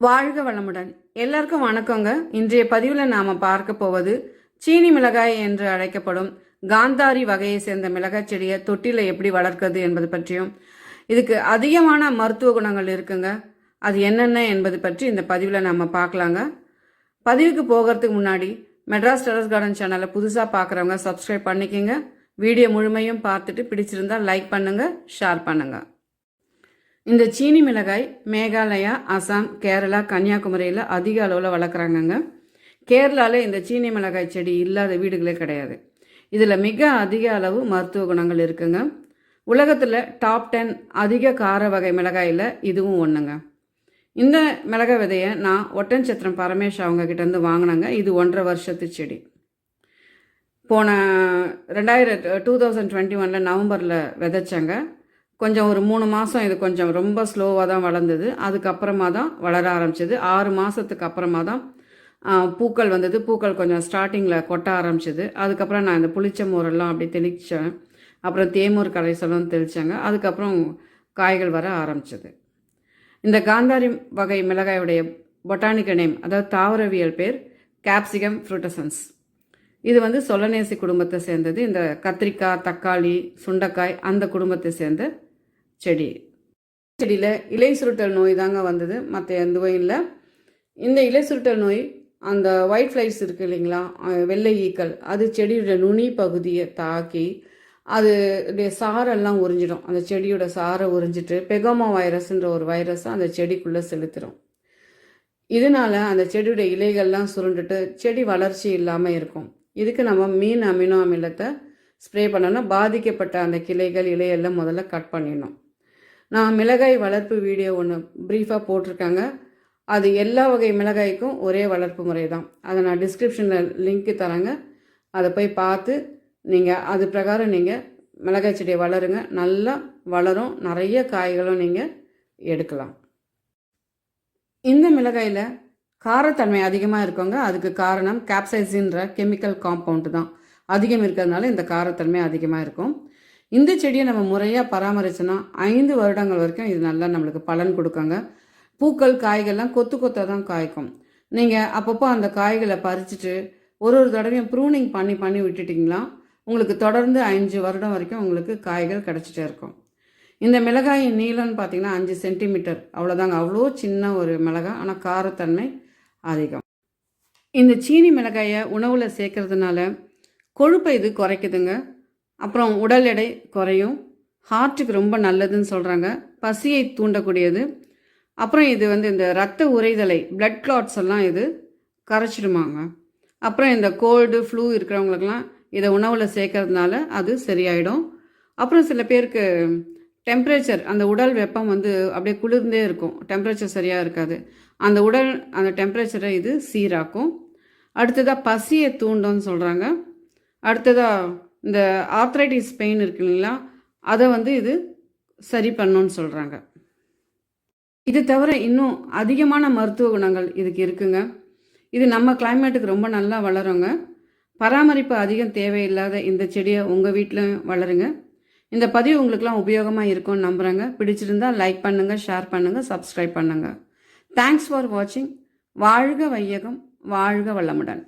வாழ்க வளமுடன். எல்லாருக்கும் வணக்கங்க. இன்றைய பதிவில் நாம் பார்க்க போவது சீனி மிளகாய் என்று அழைக்கப்படும் காந்தாரி வகையை சேர்ந்த மிளகாய் செடியை தொட்டியில் எப்படி வளர்க்கிறது என்பது பற்றியும் இதுக்கு அதிகமான மருத்துவ குணங்கள் இருக்குங்க. அது என்னென்ன என்பது பற்றி இந்த பதிவில் நாம் பார்க்கலாங்க. பதிவுக்கு போகிறதுக்கு முன்னாடி மெட்ராஸ் டெரஸ் கார்டன் சேனலை புதுசாக பார்க்குறவங்க சப்ஸ்கிரைப் பண்ணிக்கோங்க. வீடியோ முழுமையும் பார்த்துட்டு பிடிச்சிருந்தா லைக் பண்ணுங்கள் ஷேர் பண்ணுங்கள் இந்த சீனி மிளகாய் மேகாலயா அசாம் கேரளா கன்னியாகுமரியில் அதிக அளவில் வளர்க்குறாங்கங்க. கேரளாவில் இந்த சீனி மிளகாய் செடி இல்லாத வீடுகளே கிடையாது. இதில் மிக அதிக அளவு மருத்துவ குணங்கள் இருக்குங்க. உலகத்தில் டாப் டென் அதிக கார வகை மிளகாயில் இதுவும் ஒன்றுங்க இந்த மிளகாய் விதையை நான் ஒட்டன்சத்திரம் பரமேஷ் அவங்க கிட்டேருந்து வாங்கினேங்க. இது ஒன்றரை வருஷத்து செடி. போன ரெண்டாயிரத்து டூ தௌசண்ட் டுவெண்ட்டி ஒனில் நவம்பரில் விதைச்சாங்க. கொஞ்சம் ஒரு மூணு மாதம் இது கொஞ்சம் ரொம்ப ஸ்லோவாக தான் வளர்ந்தது. அதுக்கப்புறமா தான் வளர ஆரம்பிச்சது. ஆறு மாதத்துக்கு அப்புறமா தான் பூக்கள் வந்தது. பூக்கள் கொஞ்சம் ஸ்டார்டிங்கில் கொட்ட ஆரம்பிச்சது. அதுக்கப்புறம் நான் இந்த புளிச்ச மோரெல்லாம் அப்படி தெளித்தேன் அப்புறம் தேமூர் கரைசலும் தெளித்தாங்க அதுக்கப்புறம் காய்கள் வர ஆரம்பிச்சது. இந்த காந்தாரி வகை மிளகாயுடைய பொட்டானிக்கல் நேம் அதாவது தாவரவியல் பேர் கேப்சிகம் ஃப்ரூட்டசன்ஸ் இது வந்து சொலனேசி குடும்பத்தை சேர்ந்தது. இந்த கத்திரிக்காய் தக்காளி சுண்டைக்காய் அந்த குடும்பத்தை சேர்ந்த செடி. செடியில் இலை சுருட்டல் நோய் தாங்க வந்தது. மற்ற எதுவும் இல்லை. இந்த இலை சுருட்டல் நோய் அந்த ஒயிட் ஃப்ளைஸ் இருக்கு இல்லைங்களா? வெள்ளை ஈக்கள். அது செடியோட நுனி பகுதியை தாக்கி அது சாரெல்லாம் உறிஞ்சிடும். அந்த செடியோட சாரை உறிஞ்சிட்டு பெகோமா வைரஸ்ன்ற ஒரு வைரஸை அந்த செடிக்குள்ளே செலுத்திடும் இதனால அந்த செடியோட இலைகள்லாம் சுருண்டுட்டு செடி வளர்ச்சி இல்லாமல் இருக்கும். இதுக்கு நம்ம மீன் அமினோ அமிலத்தை ஸ்ப்ரே பண்ணணும் பாதிக்கப்பட்ட அந்த கிளைகள் இலையெல்லாம் முதல்ல கட் பண்ணிடணும். நான் மிளகாய் வளர்ப்பு வீடியோ ஒன்று ப்ரீஃபாக போட்டிருக்காங்க. அது எல்லா வகை மிளகாய்க்கும் ஒரே வளர்ப்பு முறை தான். அதை நான் டிஸ்கிரிப்ஷனில் லிங்க்கு தரேங்க. அதை போய் பார்த்து நீங்கள் அது பிரகாரம் நீங்கள் மிளகாய் செடியை வளருங்க. நல்லா வளரும். நிறைய காய்களும் நீங்கள் எடுக்கலாம். இந்த மிளகாயில் காரத்தன்மை அதிகமாக இருக்கவங்க அதுக்கு காரணம் கேப்சைசின்ற கெமிக்கல் காம்பவுண்டு தான். அதிகம் இருக்கிறதுனால இந்த காரத்தன்மை அதிகமாக இருக்கும். இந்த செடியை நம்ம முறையாக பராமரிச்சோன்னா ஐந்து வருடங்கள் வரைக்கும் இது நல்லா நம்மளுக்கு பலன் கொடுக்குங்க. பூக்கள் காய்கள்லாம் கொத்து கொத்தாக தான் காய்க்கும். நீங்கள் அப்பப்போ அந்த காய்களை பறிச்சுட்டு ஒரு ஒரு தடவையும் ப்ரூனிங் பண்ணி பண்ணி விட்டுட்டிங்களா உங்களுக்கு தொடர்ந்து அஞ்சு வருடம் வரைக்கும் உங்களுக்கு காய்கள் கிடச்சிட்டே இருக்கும். இந்த மிளகாயின் நீளம்னு பார்த்தீங்கன்னா அஞ்சு சென்டிமீட்டர். அவ்வளோதாங்க. அவ்வளோ சின்ன ஒரு மிளகாய். ஆனால் காரத்தன்மை அதிகம். இந்த சீனி மிளகாயை உணவில் சேர்க்கறதுனால கொழுப்பை இது குறைக்குதுங்க. அப்புறம் உடல் எடை குறையும். ஹார்ட்டுக்கு ரொம்ப நல்லதுன்னு சொல்கிறாங்க பசியை தூண்டக்கூடியது. அப்புறம் இது வந்து இந்த ரத்த உறைதலை பிளட் கிளாட்ஸ் எல்லாம் இது கரைச்சிடுமாங்க. அப்புறம் இந்த கோல்டு ஃப்ளூ இருக்கிறவங்களுக்கெல்லாம் இதை உணவில் சேர்க்கறதுனால அது சரியாயிடும். அப்புறம் சில பேருக்கு டெம்பரேச்சர் அந்த உடல் வெப்பம் வந்து அப்படியே குளிர்ந்தே இருக்கும். டெம்பரேச்சர் சரியாக இருக்காது. அந்த உடல் அந்த டெம்பரேச்சரை இது சீராக்கும். அடுத்ததாக பசியை தூண்டும்னு சொல்கிறாங்க அடுத்ததாக இந்த ஆர்த்ரைட்டிஸ் பெயின் இருக்கு இல்லைங்களா? அதை வந்து இது சரி பண்ணுன்னு சொல்கிறாங்க இது தவிர இன்னும் அதிகமான மருத்துவ குணங்கள் இதுக்கு இருக்குங்க. இது நம்ம கிளைமேட்டுக்கு ரொம்ப நல்லா வளருங்க. பராமரிப்பு அதிகம் தேவையில்லாத இந்த செடியை உங்கள் வீட்டிலும் வளருங்க. இந்த பதிவு உங்களுக்குலாம் உபயோகமாக இருக்கும்னு நம்புகிறேங்க பிடிச்சிருந்தா லைக் பண்ணுங்கள் ஷேர் பண்ணுங்கள் சப்ஸ்கிரைப் பண்ணுங்கள் தேங்க்ஸ் ஃபார் வாட்சிங் வாழ்க வையகம் வாழ்க வளமுடன்.